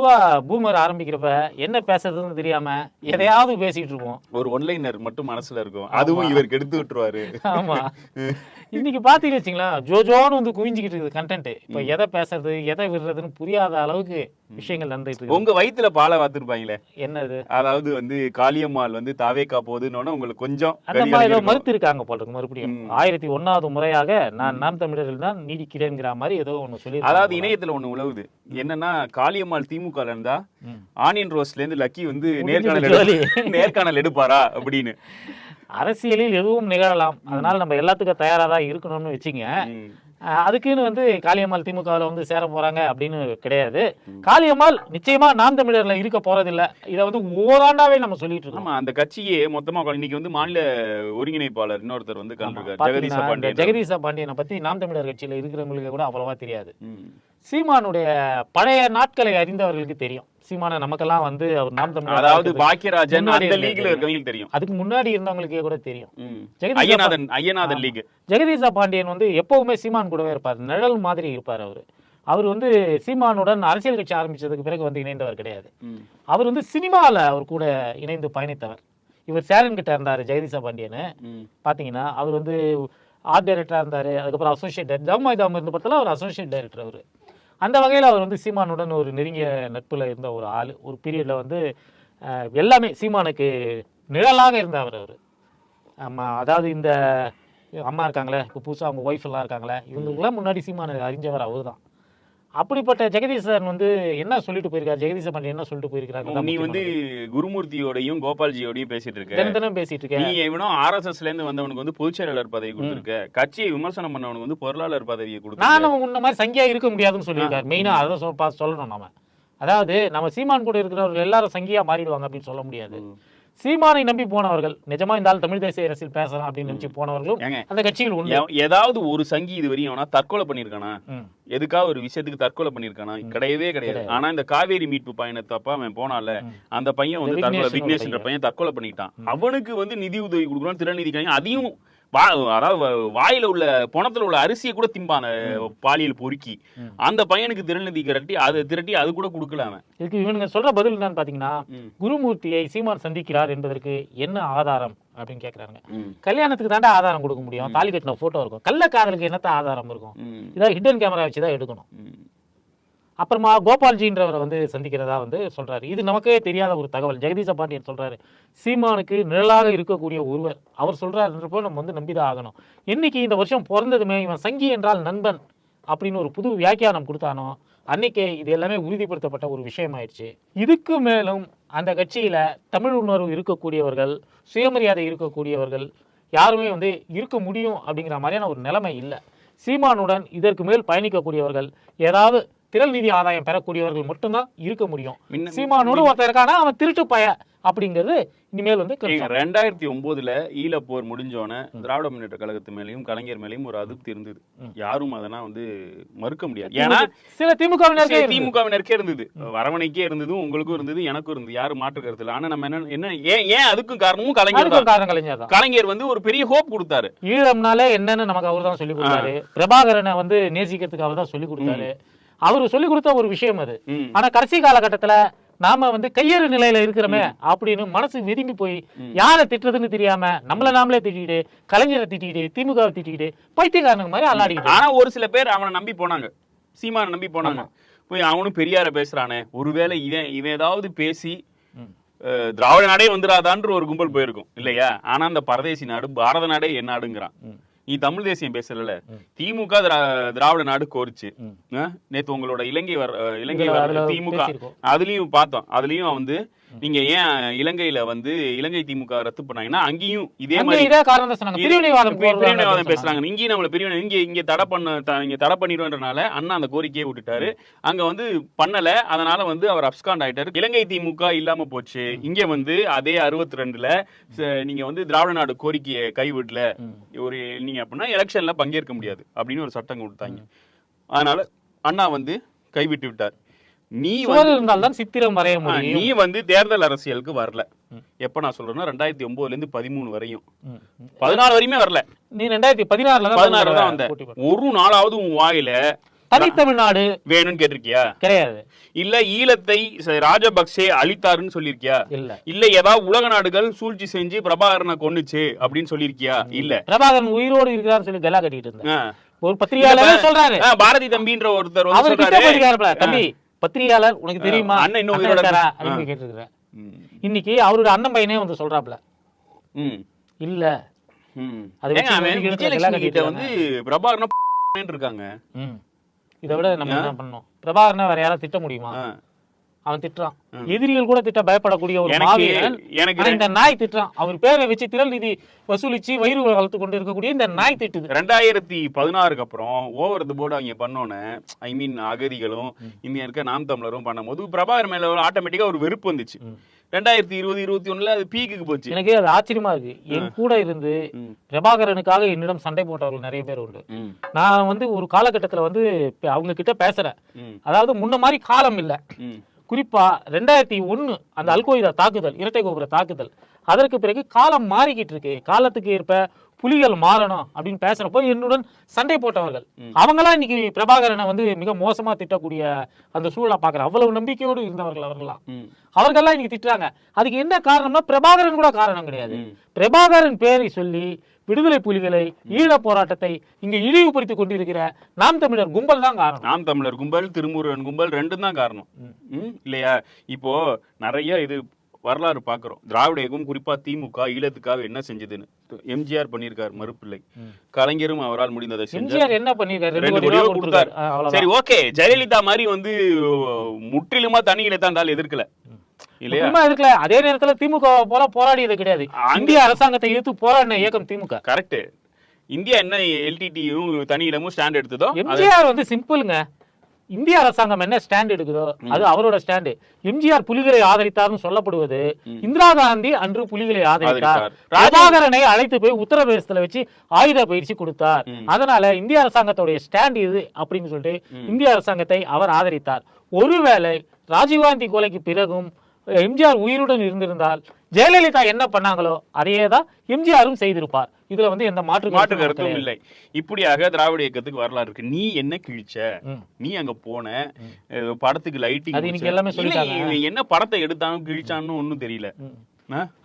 பொதுவா பூமர் ஆரம்பிக்கிறப்ப என்ன பேசுறதுன்னு தெரியாம எதையாவது பேசிட்டு இருப்போம். ஒரு ஒன்லைனர் மட்டும் மனசுல இருக்கும். அதுவும் இவருக்கு எடுத்து விட்டுருவாரு. ஆமா. இன்னைக்கு பாத்தீங்கன்னு வச்சுங்களேன் ஜோஜோன்னு வந்து குவிஞ்சிக்கிட்டு இருக்குது கண்டென்ட் இப்போ எதை பேசுறது எதை விடுறதுன்னு புரியாத அளவுக்கு விஷயங்கள் நடந்துட்டு இருக்கு உங்க வயித்துல பாலை வாத்துருப்பாங்களே என்னது? அதாவது வந்து காளியம்மாள் வந்து தாவேக்கா போகுதுன்னு உங்களுக்கு கொஞ்சம் அந்த மாதிரி ஏதோ மறுத்து இருக்காங்க போல இருக்கு மறுபடியும். ஆயிரத்தி ஒன்னாவது முறையாக நான் நாம் தமிழர்கள் தான் நீடிக்கிறேங்கிற மாதிரி ஏதோ ஒண்ணு சொல்லி அதாவது இணையத்துல ஒண்ணு உழவுது. என்னன்னா காளியம்மாள் திமுக ல இருந்தா. ஆனியன் ரோஸ்ல இருந்து லக்கி வந்து நேர்காணல் நேர்காணல் எடுப்பாரா அப்படின்னு. அரசியலில் எதுவும் நிகழலாம். அதனால நம்ம எல்லாத்துக்கும் தயாரா தான் இருக்கணும்னு வச்சுங்க. அதுக்குன்னு வந்து காளியம்மாள் திமுகவில் வந்து சேர போறாங்க அப்படின்னு கிடையாது. காளியம்மாள் நிச்சயமா நாம் தமிழர்ல இருக்க போறதில்ல. இதை வந்து ஓராண்டாவே நம்ம சொல்லிட்டு இருக்கோம். அந்த கட்சியே மொத்தமா இன்னைக்கு வந்து மாநில ஒருங்கிணைப்பாளர் இன்னொருத்தர் வந்து ஜெகதீச இந்த பாண்டியன். ஜெகதீச பாண்டியனை பத்தி நாம் தமிழர் கட்சியில இருக்கிறவங்களுக்கு கூட அவ்வளவா தெரியாது. சீமானுடைய பழைய நாட்களை அறிந்தவர்களுக்கு தெரியும். சீமான நமக்கெல்லாம் வந்து அவர் நாம் தமிழர் அதாவது. பாக்கியராஜன் அந்த. லீக்ல இருக்கவங்களுக்கு தெரியும். அதுக்கு முன்னாடி இருந்தவங்களுக்கே கூட தெரியும். ஐயநாதன் ஐயநாதன் லீக். ஜெகதீச பாண்டியன் வந்து எப்பவுமே சீமான் கூடவே இருப்பார். நிழல் மாதிரி இருப்பார் அவர். அவர் வந்து சீமானுடன் அரசியல் கட்சி ஆரம்பிச்சதுக்கு பிறகு வந்து இணைந்தவர் கிடையாது. அவர் வந்து சினிமாவில் அவர் கூட இணைந்து பயணித்தவர். இவர் சேரன் கிட்ட இருந்தார் ஜெகதீச பாண்டியன். ம். பார்த்தீங்கன்னா அவர் வந்து ஆர்ட் டைரக்டராக இருந்தார். அதுக்கப்புறம் அசோசியேட் ஜம்மாய் தாம் இருந்த படத்தில் அவர் அசோசியேட் டைரக்டர் அவர். அந்த வகையில் அவர் வந்து சீமானுடன் ஒரு நெருங்கிய நட்பில் இருந்த ஒரு ஆள். ஒரு பீரியடில் வந்து எல்லாமே சீமானுக்கு நிழலாக இருந்தவர் அவர். ஆமாம் அதாவது இந்த அம்மா இருக்காங்களே இப்போ புதுசாக அவங்க ஒய்ஃப் எல்லாம் இருக்காங்களே இவங்களுக்குலாம் முன்னாடி சீமான அறிஞ்சவர் அவர் தான் அப்படிப்பட்ட ஜெகதீசன் வந்து என்ன சொல்லிட்டு போயிருக்காரு? ஜெகதீச பாண்டியன் என்ன சொல்லிட்டு போயிருக்காரு நீ வந்து குருமூர்த்தியோடையும் கோபால்ஜியோடையும் பேசிட்டு இருக்க. தினம் தினம் பேசிட்டு இருக்கேன் நீ இவனும் ஆர்எஸ்எஸ்ல இருந்து வந்தவனுக்கு வந்து பொதுச் செயலாளர் பதவி கொடுத்துருக்க. கட்சியை விமர்சனம் பண்ணவனுக்கு வந்து பொருளாளர் பதவியை கொடுத்துருக்க. நானும் உன்ன மாதிரி சங்கியா இருக்க முடியாதுன்னு சொல்லியிருக்காரு. மெயினா அதை சொல்லணும் நாம. அதாவது நம்ம சீமான் கூட இருக்கிறவர்கள் எல்லாரும் சங்கியா மாறிடுவாங்க அப்படின்னு சொல்ல முடியாது. சீமானை நம்பி போனவர்கள் நிஜமா இந்த ஆள் தமிழ் தேசிய அரசியல் பேசலாம் அப்படின்னு நினைச்சு போனவர்களும் அந்த கட்சியில் உண்டு. ஏதாவது ஒரு சங்கி இது வரையும் அவனா தற்கொலை பண்ணிருக்கானா. எதுக்காக ஒரு விஷயத்துக்கு தற்கொலை பண்ணிருக்கானா கிடையவே கிடையாது. ஆனா இந்த காவேரி மீட்பு பயணத்தப்ப அவன் போனால. அந்த பையன் வந்து தற்கொலை விக்னேஷ்ன்ற பையன். தற்கொலை பண்ணிட்டான். அவனுக்கு வந்து நிதி உதவி கொடுக்குறான் திறநிதி அதையும் வா அதாவது வாயில உள்ள பணத்துல உள்ள அரிசியை கூட திம்பான பாலியல் பொறுக்கி. அந்த பையனுக்கு திறநிதி திரட்டி அதை திரட்டி அது கூட கொடுக்கல அவன் இதுக்கு இவனுங்க சொல்ற பதில் என்னன்னு பாத்தீங்கன்னா. குருமூர்த்தியை சீமான் சந்திக்கிறார் என்பதற்கு என்ன ஆதாரம் அப்படின்னு கேக்குறாங்க. கல்யாணத்துக்கு தாண்டா ஆதாரம் கொடுக்க முடியும் தாலி கட்டின போட்டோ இருக்கும் கள்ளக்காதலுக்கு என்னத்த ஆதாரம் இருக்கும். இதான் ஹிடன் கேமரா வச்சு தான் எடுக்கணும். அப்புறமா கோபால்ஜின்றவரை வந்து சந்திக்கிறதா வந்து சொல்கிறாரு இது நமக்கே தெரியாத ஒரு தகவல். ஜெகதீச பாண்டியன் சொல்கிறாரு சீமானுக்கு நிழலாக இருக்கக்கூடிய ஒருவர். அவர் சொல்கிறாருன்றப்போ நம்ம வந்து நம்பிதான் ஆகணும். என்றைக்கு இந்த வருஷம் பிறந்ததுமே இவன் சங்கி என்றால் நண்பன் அப்படின்னு ஒரு புது வியாக்கியானம் கொடுத்தானோ அன்னைக்கே இது எல்லாமே உறுதிப்படுத்தப்பட்ட ஒரு விஷயம் ஆயிடுச்சு இதுக்கு மேலும் அந்த கட்சியில் தமிழ் உணர்வு இருக்கக்கூடியவர்கள் சுயமரியாதை இருக்கக்கூடியவர்கள் யாருமே வந்து இருக்க முடியும் அப்படிங்கிற மாதிரியான ஒரு நிலைமை இல்லை. சீமானுடன் இதற்கு மேல் பயணிக்கக்கூடியவர்கள் ஏதாவது திரள் நிதி ஆதாயம் பெறக்கூடியவர்கள் மட்டும்தான் இருக்க முடியும். சீமானோடு ஒருத்தன் இருக்கானா அவன் திருட்டு பய அப்படிங்கிறது இனிமேல் வந்து. ரெண்டாயிரத்தி ஒன்பதுல ஈழப்போர் முடிஞ்சோன திராவிட முன்னேற்ற கழகத்து மேலயும் கலைஞர் மேலயும் ஒரு அதிருப்தி இருந்தது. யாரும் அதெல்லாம் வந்து மறுக்க முடியாது. ஏன்னா சில திமுகவினருக்கே. திமுகவினருக்கே இருந்தது. வரவணைக்கே இருந்தது உங்களுக்கும் இருந்தது எனக்கும் இருந்தது. யாரும் மாற்று கருத்து இல்லை. ஆனா நம்ம என்ன என்ன ஏன் ஏன் அதுக்கும் காரணமும் கலைஞர் கலைஞர் வந்து ஒரு பெரிய ஹோப் கொடுத்தாரு. ஈழம்னாலே என்னன்னு நமக்கு அவர் தான் சொல்லி கொடுத்தாரு. பிரபாகரனை வந்து நேசிக்கிறதுக்கு அவர் தான் சொல்லி கொடுத்தாரு. அவர் சொல்லி கொடுத்த ஒரு விஷயம் அது. ஆனா கடைசி காலகட்டத்துல நாம வந்து கையேறு நிலையில இருக்கிறோமே அப்படின்னு மனசு விரும்பி போய் யாரை திட்டுறதுன்னு தெரியாம நம்மள நாமளே திட்டிக்கிட்டு கலைஞரை திட்டிக்கிட்டு திமுகவை திட்டிக்கிட்டு பைத்தியக்காரனுங்க மாதிரி அல்லாடிக்கிட்டு ஆனா ஒரு சில பேர் அவனை நம்பி போனாங்க. சீமானை நம்பி போனாங்க. போய் அவனும் பெரியார பேசுறானே. ஒருவேளை இவன் இவன் ஏதாவது பேசி திராவிட நாடே வந்துடாதான்ற ஒரு கும்பல் போயிருக்கும். இல்லையா? ஆனா அந்த பரதேசி நாடு பாரத நாடே என் நாடுங்கிறான். நீ தமிழ் தேசியம் பேசல திமுக திரா- திராவிட நாடு கோரிச்சு. நேத்து உங்களோட இலங்கை வர இலங்கை வர திமுக. அதுலயும் பார்த்தோம். அதுலயும் வந்து நீங்க ஏன் இலங்கையில வந்து இலங்கை திமுக ரத்து பண்ணாங்கன்னா அங்கேயும் இதே மாதிரி பிரிவினைவாதம் பேசுறாங்க. இங்கேயும் நம்மள பிரிவினை இங்க இங்க தடை பண்ண இங்க தடை பண்ணிடுவோன்றனால அண்ணா அந்த கோரிக்கையை விட்டுட்டாரு. அங்க வந்து பண்ணல. அதனால வந்து அவர் அப்ஸ்காண்ட் ஆயிட்டாரு. இலங்கை திமுக இல்லாம போச்சு. இங்க வந்து அதே அறுபத்தி ரெண்டுல நீங்க வந்து திராவிட நாடு கோரிக்கையை கைவிடல. ஒரு நீங்க அப்படின்னா எலெக்ஷன்ல பங்கேற்க முடியாது. அப்படின்னு ஒரு சட்டம் கொடுத்தாங்க. அதனால அண்ணா வந்து கைவிட்டு விட்டார். நீ வந்து சுவர் இருந்தால்தான் சித்திரம் வரைய முடியும். நீ வந்து தேர்தல் அரசியலுக்கு வரல. எப்ப நான் சொல்றேன்னா ரெண்டாயிரத்தி ஒன்பதுல இருந்து பதிமூணு வரையும். பதினாலு வரையுமே வரல. நீ ரெண்டாயிரத்தி பதினாறுல தான் பதினாறு தான் வந்த. ஒரு நாளாவது உன் வாயில தனித்தமிழ்நாடு வேணும்னு கேட்டிருக்கியா? கிடையாது. இல்ல ஈழத்தை ராஜபக்சே அழித்தாருன்னு சொல்லியிருக்கியா? இல்ல. இல்ல ஏதாவது உலக நாடுகள் சூழ்ச்சி செஞ்சு பிரபாகரனை கொன்னுச்சு அப்படின்னு சொல்லியிருக்கியா? இல்ல. பிரபாகரன் உயிரோடு இருக்கிறான்னு சொல்லி கல்லா கட்டிட்டு இருந்தேன். ஒரு பத்திரிகையாளர் சொல்றாரு. பாரதி தம்பின்ற ஒருத்தர் தம்பி. பத்திரிகையாளர் உனக்கு தெரியுமா? அண்ணன் இன்னும். அப்படின்னு கேட்டிருக்கிறேன். இன்னைக்கு அவரோட அண்ணன் பையனே வந்து சொல்றாப்ல. இல்ல. பிரபாகரன் இருக்காங்க. இதை விட நம்ம என்ன பண்ணோம் பிரபாகரனை வேற யாராவது திட்ட முடியுமா. அவன் திட்டுறான். எதிரிகள் கூட திட்ட பயப்படக்கூடிய ஒரு மாவீரன் எனக்கு இந்த நாய் திட்டுறான். அவர் பேரை வச்சு திரள் நிதி வசூலிச்சு வயிறு வளர்த்து கொண்டு இருக்கக்கூடிய இந்த நாய் திட்டுது. ரெண்டாயிரத்தி பதினாறுக்கு அப்புறம் ஓவர் த போர்டு அவங்க பண்ணோன்னே ஐ மீன் அகதிகளும் இங்க இருக்க நாம் தமிழரும் பண்ணும்போது பிரபாகர் மேல ஆட்டோமேட்டிக்கா ஒரு வெறுப்பு வந்துச்சு. ரெண்டாயிரத்தி இருபது இருபத்தி ஒண்ணுல அது பீக்குக்கு போச்சு. எனக்கு அது ஆச்சரியமா இருக்கு. என் கூட இருந்து. பிரபாகரனுக்காக என்னிடம் சண்டை போட்டவர்கள் நிறைய பேர் உண்டு. நான் வந்து ஒரு காலகட்டத்துல வந்து அவங்க கிட்ட பேசுறேன். அதாவது முன்ன மாதிரி காலம் இல்ல. ம். குறிப்பா ரெண்டாயிரத்தி ஒண்ணு அந்த அல்கொய்தா தாக்குதல் இரட்டை கோபுர தாக்குதல். அதற்கு பிறகு காலம் மாறிக்கிட்டு இருக்கு. காலத்துக்கு ஏற்ப புலிகள் மாறணும் அப்படின்னு பேசுறப்போ என்னுடன் சண்டை போட்டவர்கள். அவங்களாம் இன்னைக்கு பிரபாகரனை வந்து மிக மோசமா திட்டக்கூடிய அந்த சூழலை பாக்குறேன் அவ்வளவு நம்பிக்கையோடு இருந்தவர்கள் அவர்கள்லாம். ம். அவர்கள்லாம் இன்னைக்கு திட்டுறாங்க. அதுக்கு என்ன காரணம்னா பிரபாகரன் கூட காரணம் கிடையாது. பிரபாகரன் பேரை சொல்லி விடுதலை புலிகளை ஈழ போராட்டத்தை இங்க இழிவுபடுத்தி கொண்டிருக்கிற நாம் தமிழர் கும்பல் தான் காரணம். நாம் தமிழர் கும்பல் திருமுருகன் கும்பல் ரெண்டும் தான் காரணம். இல்லையா? இப்போ நிறைய இது வரலாறு பாக்குறோம் திராவிட இயக்கம் குறிப்பா திமுக ஈழத்துக்காக என்ன செஞ்சதுன்னு. எம்ஜிஆர் பண்ணியிருக்காரு மறுப்பிள்ளை கலைஞரும் அவரால் முடிந்ததை செஞ்சார். எம்ஜிஆர் என்ன கொடுத்தாரு. சரி ஓகே. ஜெயலலிதா மாதிரி வந்து முற்றிலுமா தனி இனத்தாண்டால் எதிர்க்கல. இல்லையா? முக்கியமா இருக்கல அதே நேரத்துல திமுக போல போராடியது கிடையாது. இந்திய அரசாங்கத்தை எதிர்த்து போராடின இயக்கம் திமுக. கரெக்ட். இந்தியா என்ன எல்டிடியும் தனி இடமும் ஸ்டாண்ட் எடுத்ததோ எம்ஜிஆர் வந்து சிம்பிளுங்க. இந்திய அரசாங்கம் என்ன ஸ்டாண்ட் எடுக்குதோ அது அவரோட ஸ்டாண்டு. எம்ஜிஆர் புலிகளை ஆதரித்தார்னு சொல்லப்படுவது இந்திரா காந்தி அன்று புலிகளை ஆதரித்தார். ஆதரித்தார். பிரபாகரனை அழைத்து போய் உத்தரப்பிரதேசத்துல வச்சு ஆயுத பயிற்சி கொடுத்தார். அதனால இந்திய அரசாங்கத்துடைய ஸ்டாண்ட் இது அப்படின்னு சொல்லிட்டு இந்திய அரசாங்கத்தை அவர் ஆதரித்தார். ஒருவேளை ராஜீவ்காந்தி கொலைக்கு பிறகும் எம்ஜிஆர் உயிருடன் இருந்திருந்தால் ஜெயலலிதா என்ன பண்ணாங்களோ அதையே தான் எம்ஜிஆரும் செய்திருப்பார். இதுல வந்து எந்த மாற்று மாற்று கருத்தும். இல்லை. இப்படியாக திராவிட இயக்கத்துக்கு வரலாறு இருக்கு. நீ என்ன கிழிச்ச. நீ அங்க போன? படத்துக்கு லைட்டிங் அது இன்னைக்கு எல்லாமே சொல்லிட்டாங்க. என்ன படத்தை எடுத்தானோ கிழிச்சான்னு ஒண்ணும் தெரியல?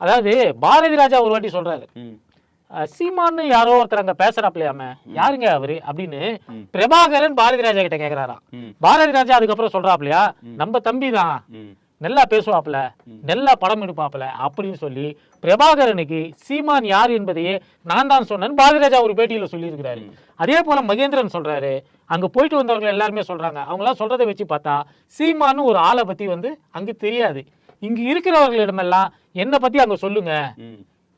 அதாவது பாரதி ராஜா ஒரு வாட்டி சொல்றாரு. சீமான்னு யாரோ ஒருத்தர் அங்க பேசுறாப்லையாம யாருங்க அவரு அப்படின்னு பிரபாகரன் பாரதி ராஜா கிட்ட கேக்குறாராம். பாரதி ராஜா அதுக்கப்புறம் சொல்றாப்லையா? நம்ம தம்பி தான். நல்லா பேசுவாப்ல நல்லா படம் எடுப்பாப்ல அப்படின்னு சொல்லி பிரபாகரனுக்கு சீமான் யார் என்பதையே நான் தான் சொன்னேன் பாரதி ராஜா ஒரு பேட்டியில சொல்லியிருக்கிறாரு. அதே போல மகேந்திரன் சொல்றாரு அங்க போயிட்டு வந்தவர்கள் எல்லாருமே சொல்றாங்க. அவங்க எல்லாம் சொல்றதை வச்சு பார்த்தா சீமான்னு ஒரு ஆளை பத்தி வந்து அங்க தெரியாது. இங்க இருக்கிறவர்களிடமெல்லாம் என்னை பத்தி அங்க சொல்லுங்க.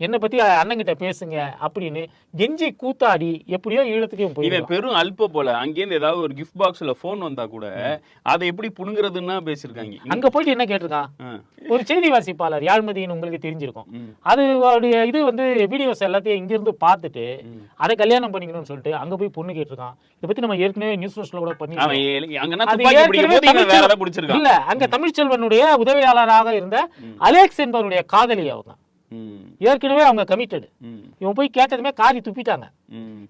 என்னை பத்தி அண்ணங்கிட்ட பேசுங்க அப்படின்னு கெஞ்சி கூத்தாடி எப்படியோ ஈழத்துக்கும் போய் இவன் பெரும் அல்ப போல. அங்கேருந்து ஏதாவது ஒரு கிஃப்ட் பாக்ஸ்ல போன் வந்தா கூட அதை எப்படி புடுங்குறதுன்னா பேசியிருக்காங்க. அங்க போயிட்டு என்ன கேட்டிருக்கான். ஒரு செய்தி வாசிப்பாளர் யாழ்மதின்னு உங்களுக்கு தெரிஞ்சிருக்கும். அது அவருடைய இது வந்து வீடியோஸ் எல்லாத்தையும் இங்கிருந்து பார்த்துட்டு அதை கல்யாணம் பண்ணிக்கணும்னு சொல்லிட்டு அங்க போய் பொண்ணு கேட்டிருக்கான். இதை பத்தி நம்ம ஏற்கனவே நியூஸ் போஸ்ட்ல கூட பண்ணி இல்ல அங்க தமிழ்ச்செல்வனுடைய உதவியாளராக இருந்த அலெக்ஸ் என்பவருடைய காதலி அவங்க. ஏற்கனவே அவங்க கமிட்டடு. இவன் போய் கேட்டதுமே காரி துப்பிட்டாங்க.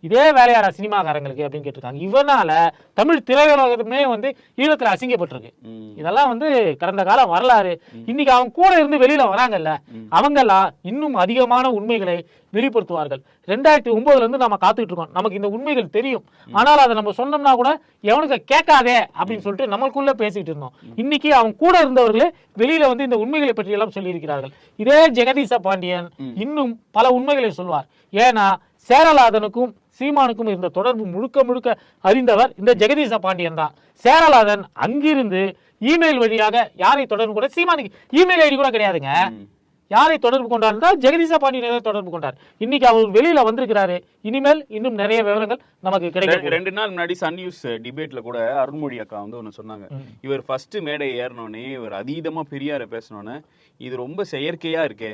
இதே வேலையாரா சினிமாக்காரங்களுக்கு அப்படின்னு கேட்டிருக்காங்க. இவனால தமிழ் திரையுலகமே வந்து ஈழத்துல அசிங்கப்பட்டிருக்கு. இதெல்லாம் வந்து கடந்த கால வரலாறு. இன்னைக்கு அவங்க கூட இருந்து வெளியில வராங்கல்ல. அவங்கெல்லாம் இன்னும் அதிகமான உண்மைகளை வெளிப்படுத்துவார்கள். ரெண்டாயிரத்தி ஒன்பதுல இருந்து நம்ம காத்துக்கிட்டு இருக்கோம். நமக்கு இந்த உண்மைகள் தெரியும். ஆனால் அதை நம்ம சொன்னோம்னா கூட எவனுக்கு கேட்காதே? அப்படின்னு சொல்லிட்டு நம்மளுக்குள்ள பேசிட்டு இருந்தோம். இன்னைக்கு அவங்க கூட இருந்தவர்களே வெளியில வந்து இந்த உண்மைகளை பற்றி எல்லாம் சொல்லியிருக்கிறார்கள். இதே ஜெகதீச பாண்டியன் இன்னும் பல உண்மைகளை சொல்வார். ஏன்னா சேரலாதனுக்கும் சீமானுக்கும் இருந்த தொடர்பு முழுக்க முழுக்க அறிந்தவர் இந்த ஜெகதீச பாண்டியன் தான். சேரலாதன் அங்கிருந்து இமெயில் வழியாக யாரை தொடர்பு கூட சீமானுக்கு இமெயில் ஐடி கூட கிடையாதுங்க. யாரை தொடர்பு கொண்டார் ஜெகதீச பாண்டியனை தொடர்பு கொண்டார்? இன்னைக்கு அவர் வெளியில வந்திருக்கிறாரு. இனிமேல் இன்னும் நிறைய விவரங்கள் நமக்கு கிடைக்கும் ரெண்டு நாள் முன்னாடி சன் நியூஸ் டிபேட்ல கூட அருண்மொழி அக்கா வந்து ஒண்ணு சொன்னாங்க. இவர் ஃபர்ஸ்ட் மேடை ஏறினோடனே இவர் அதீதமா பெரியார பேசினோன்னே இது ரொம்ப செயற்கையா இருக்கே.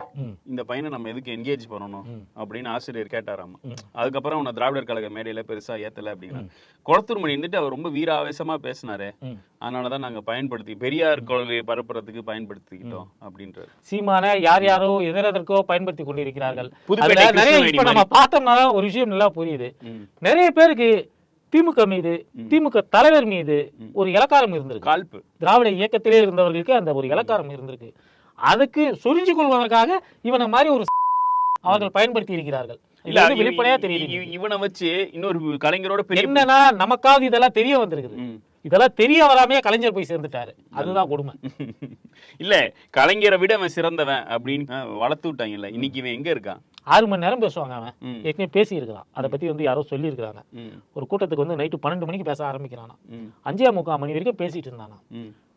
இந்த பையனை நம்ம எதுக்கு என்கேஜ் பண்ணணும்? அப்படின்னு ஆசிரியர் கேட்டாராமா. அதுக்கப்புறம் உன்னை திராவிடர் கழக மேடையில பெருசா ஏத்தல அப்படின்னா. குளத்தூர் மணி இருந்துட்டு அவர் ரொம்ப வீர ஆவேசமா பேசினாரு ம். அதனாலதான் நாங்க பயன்படுத்தி பெரியார் கொள்கையை பரப்புறதுக்கு பயன்படுத்திக்கிட்டோம் அப்படின்றாரு. சீமான யார் யாரோ எதற்கோ பயன்படுத்தி கொண்டிருக்கிறார்கள். நிறைய இப்ப நம்ம பார்த்தோம்னா ஒரு விஷயம் நல்லா புரியுது. நிறைய பேருக்கு திமுக மீது திமுக தலைவர் மீது ஒரு இலக்காரம் இருந்திருக்கு. கால்ப்பு. திராவிட இயக்கத்திலே இருந்தவர்களுக்கு அந்த ஒரு இலக்காரம் இருந்திருக்கு. அதுக்கு சொரிஞ்சு கொள்வதற்காக இவனை மாதிரி ஒரு அவர்கள் பயன்படுத்தி இருக்கிறார்கள். இல்ல வெளிப்படையா தெரியுது. இவ- இவனை வச்சு இன்னொரு கலைஞரோட என்னன்னா நமக்காவது இதெல்லாம் தெரிய வந்திருக்குது. இதெல்லாம் தெரிய வராமையே கலைஞர் போய் சேர்ந்துட்டாரு. அதுதான் கொடுமை. இல்ல கலைஞரை விட அவன் சிறந்தவன் அப்படின்னு வளர்த்து விட்டாங்கல்ல இன்னைக்கு இவன் எங்க இருக்கான்? ஆறு மணி நேரம் பேசுவாங்க அவன். ஏற்கனவே பேசி இருக்கலாம் அதை பத்தி வந்து யாரோ சொல்லியிருக்கிறாங்க. ஒரு கூட்டத்துக்கு வந்து நைட்டு பன்னெண்டு மணிக்கு பேச ஆரம்பிக்கிறானா அஞ்சே முக்கால் மணி வரைக்கும் பேசிட்டு இருந்தானா